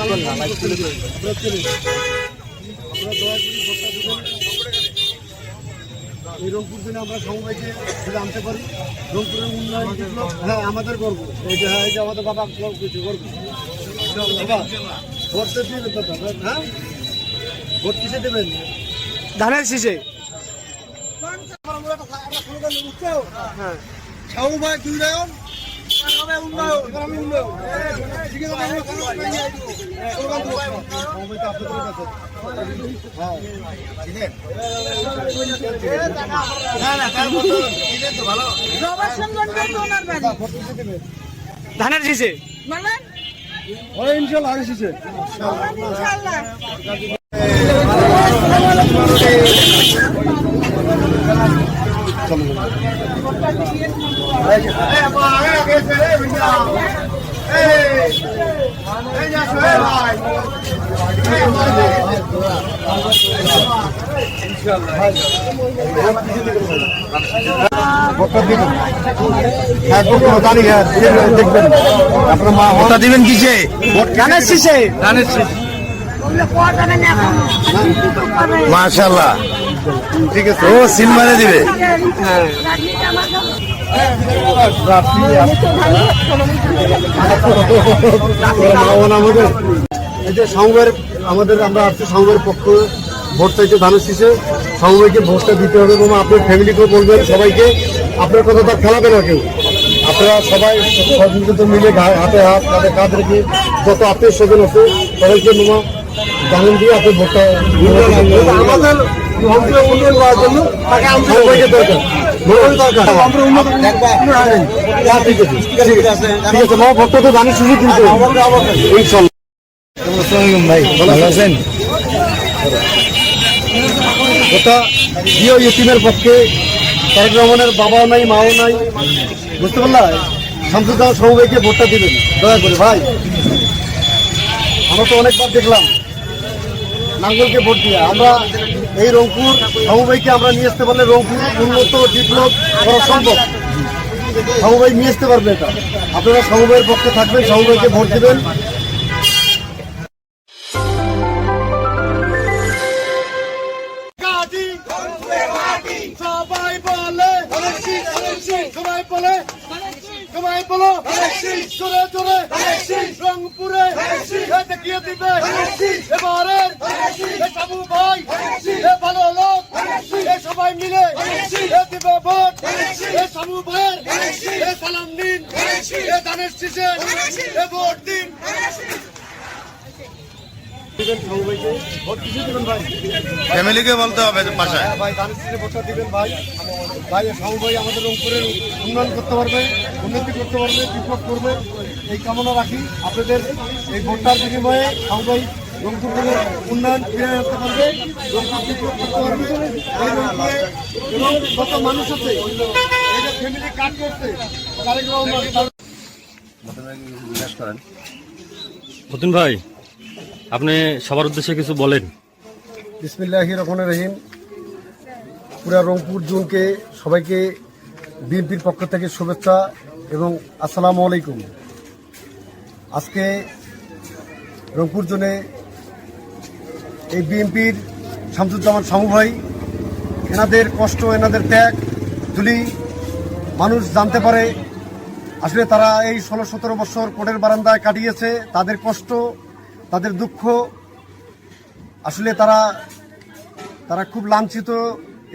কর না, দয়া ভোটটা। এই রংপুর দিনে আমরা সমবাইকে যদি আনতে পারি। রংপুরের উন্নয়ন হ্যাঁ আমাদের গর্ব। এই যে হ্যাঁ এই যে আমাদের বাবা গর্ব কিছু গর্ব। বাবা ভোট তো দিবেন দাদা, হ্যাঁ? ভোট কিসে দেবেন। ধানের শীষে। হ্যাঁ। ভাই দুই রায়ন ধানের বলেন ইনশাল্লাহ ভোটটা হ্যাঁ হ্যাঁ দেখবেন আপনার মা দিবেন কিসে শীষে। শীষ মাশাল্লাহ ঠিক আছে। ও সিলমারে দিবে। আমাদের এই যে আমাদের আমরা আসছি সংঘের পক্ষ ভোট চাইতে ধানের শীষে সমবায়কে ভোটটা দিতে হবে এবং আপনার ফ্যামিলিকেও বলবেন সবাইকে আপনার কথা তো খেলাবে না কেউ আপনারা সবাই সহযোগিত মিলে হাতে হাত কাঁধে কাঁধ রেখে যত আত্মীয় স্বজন আছে সবাইকে নোমা জানেন দিয়ে আপনি ভোটটা আমাদের জন্য তাকে সবাইকে দরকার। ভোটের দরকার। আমরা উন্নত ঠিক আছে ঠিক আছে ঠিক আছে মা ভোটটা তো ধানের শীষে কিন্তু ইনশাল্লাহ ভাই ভালো আছেন? ওটা জিও ইউটিমের পক্ষে তারেক রহমানের বাবাও নাই মাও নাই। বুঝতে পারলা? শামসুজ্জামান সমবাইকে ভোটটা দিবেন দয়া করে ভাই। আমরা তো অনেকবার দেখলাম নাঙ্গলকে ভোট দিয়ে। আমরা এই রংপুর সমবাইকে আমরা নিয়ে আসতে পারলে রংপুর উন্নত ডেভেলপ করা সম্ভব। সমবাই নিয়ে আসতে পারবে এটা। আপনারা সমবাইয়ের পক্ষে থাকবেন সমবাইকে ভোট দেবেন। রংপুরে দেখিয়ে দিবে এবারে সাবু ভাই সবাই মিলে এ ভোট। এ সাবু ভাইয়ের এ সালাম দিন। এ দানের শীষে এ ভোট দিন। দিবেন সবাইকে ভোট কিছু দিবেন ভাই? ফ্যামিলিকে বলতে হবে বাসায়। হ্যাঁ ভাই ধানের শীষে ভোটটা দিবেন ভাই। ভাই সাহু ভাই আমাদের রংপুরের উন্নয়ন করতে পারবে উন্নতি করতে পারবে বিপ্লব করবে। এই কামনা রাখি আপনাদের এই ভোটটার বিনিময়ে সাহু ভাই রংপুরের উন্নয়ন ফিরে আনতে পারবে রংপুর বিপ্লব করতে পারবে এবং যত মানুষ আছে ফ্যামিলি কাজ করছে ভাই, আপনি সবার উদ্দেশ্যে কিছু বলেন। বিসমিল্লাহ রহমান রহিম। পুরা রংপুর জোনকে সবাইকে বিএনপির পক্ষ থেকে শুভেচ্ছা এবং আসসালামু আলাইকুম। আজকে রংপুর জোনে এই বিএনপির শামসুজ্জামান শামু ভাই, এনাদের কষ্ট, এনাদের ত্যাগ তুলি মানুষ জানতে পারে। আসলে তারা এই ষোলো, সতেরো বছর কোর্টের বারান্দায় কাটিয়েছে। তাদের কষ্ট, তাদের দুঃখ, আসলে তারা তারা খুব লাঞ্ছিত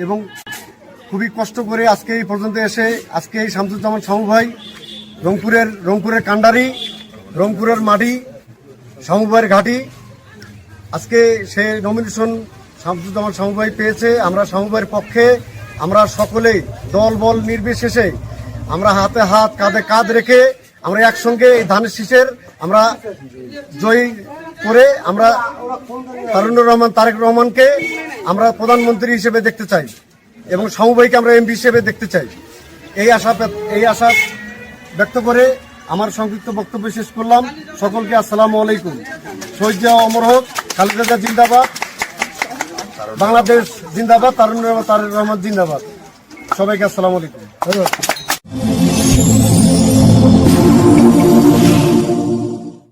এবং খুবই কষ্ট করে আজকে এই পর্যন্ত এসে, আজকে এই শামসুজ্জামান শামু ভাই রংপুরের রংপুরের কান্ডারি, রংপুরের মাটি শামুভাইয়ের ঘাটি আজকে সে নমিনেশন শামসুজ্জামান সমবায় পেয়েছে, আমরা সমবায়ের পক্ষে, আমরা সকলে দল বল নির্বিশেষে, আমরা হাতে হাত, কাঁধে কাঁধ রেখে আমরা একসঙ্গে এই ধানের শীষের আমরা জয়ী করে আমরা তারুণুর রহমান, তারেক রহমানকে আমরা প্রধানমন্ত্রী হিসেবে দেখতে চাই এবং সমবায়কে আমরা এমপি হিসেবে দেখতে চাই। এই আশা এই আশা ব্যক্ত করে আমার সংক্ষিপ্ত বক্তব্য শেষ করলাম। সকলকে আসসালামু আলাইকুম। শহীদ জিয়া অমর হোক। খালেদা জিন্দাবাদ বাংলাদেশ জিন্দাবাদ তারুণ তারুর রহমান জিন্দাবাদ। সবাইকে আসসালামু আলাইকুম। ধন্যবাদ